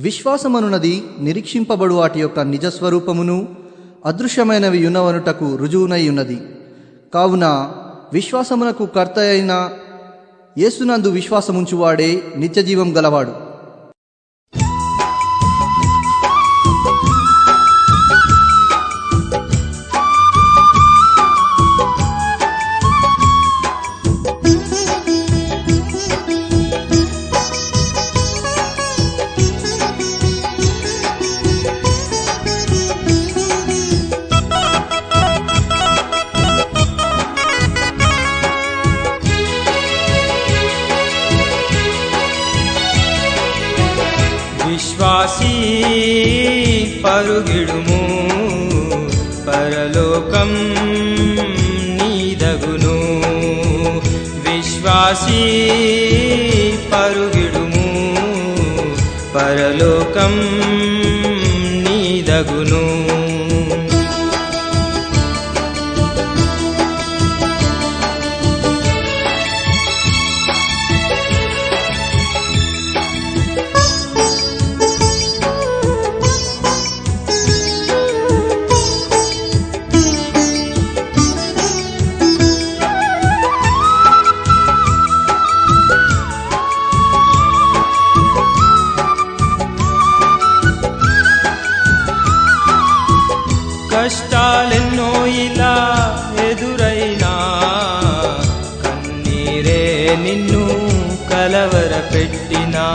విశ్వాసమనున్నది నిరీక్షింపబడు వాటి యొక్క నిజస్వరూపమును అదృశ్యమైనవి యునవనుటకు రుజువునై ఉన్నది. కావున విశ్వాసమునకు కర్త అయిన యేసునందు విశ్వాసముంచువాడే నిత్యజీవం గలవాడు. వాసి పరుగిడుము. పరలోకం నీదగును. విశ్వాసీ పరుగిడుము. పరలోకం నీదగును. కష్టాలెన్నో ఇలా ఎదురైనా కన్నీరే నిన్ను కలవర పెట్టినా.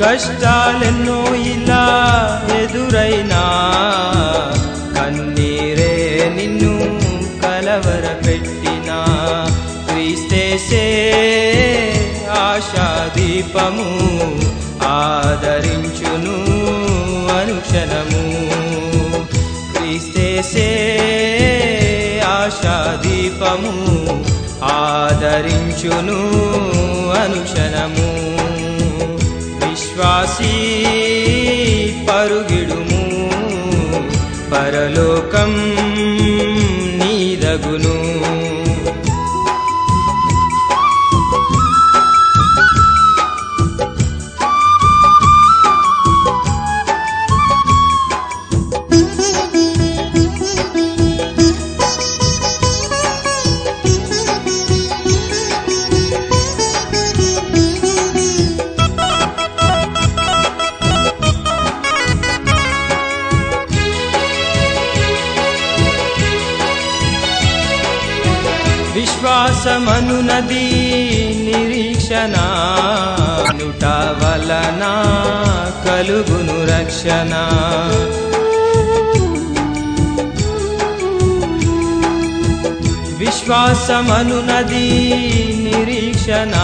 కష్టాలెన్నో ఇలా ఎదురైనా కన్నీరే నిన్ను కలవర పెట్టినా. క్రీస్తేసే ఆశాదీపము ఆదరించును అనుక్షణము. క్రీస్తేసే ఆశాదీపము. ఆదరించును అనుక్షణము. విశ్వాసీ పరుగిడుము. పరలోకం విశ్వాసమనునది నిరీక్షణానుట వలన కలుగును రక్షణ. విశ్వాసమనునది నిరీక్షణ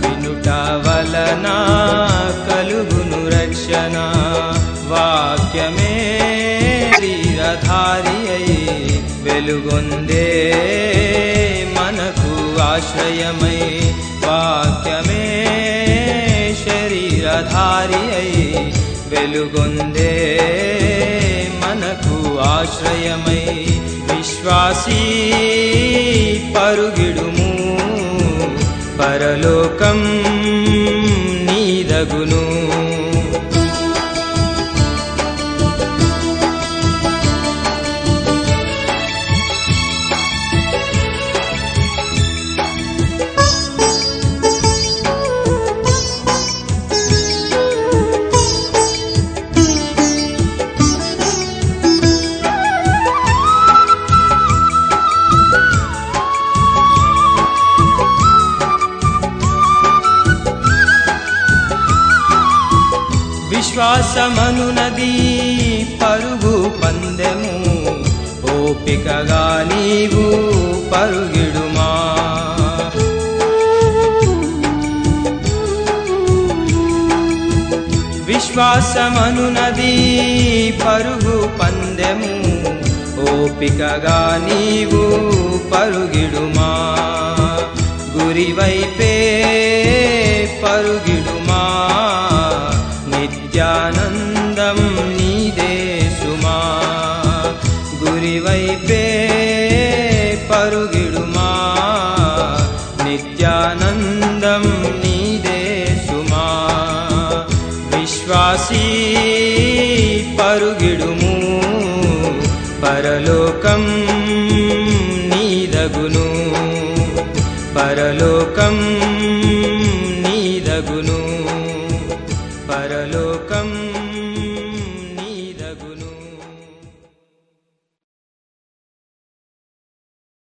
వినుట వలన కలుగును రక్షణ. వాక్యమే శరీరధారి అయ్యే వెలుగొందే మనకు ఆశ్రయమై వాక్యమే శరీరధారి అయి వెలుగొందే మనకు ఆశ్రయమై విశ్వాసీ పరుగిడుము పరలోకం విశ్వాసమనునది పరుగు పందెము. ఓపికగా నీవు పరుగిడుమా. విశ్వాసమనునది పరుగు పందెము. ఓపికగా నీవు పరుగిడుమా. గురివైపే పరుగి अरुगिडुमा नित्यानन्दं नीदेशु मा विश्वासी परुगिडुमु परलोकं निदगुनु परलोकम्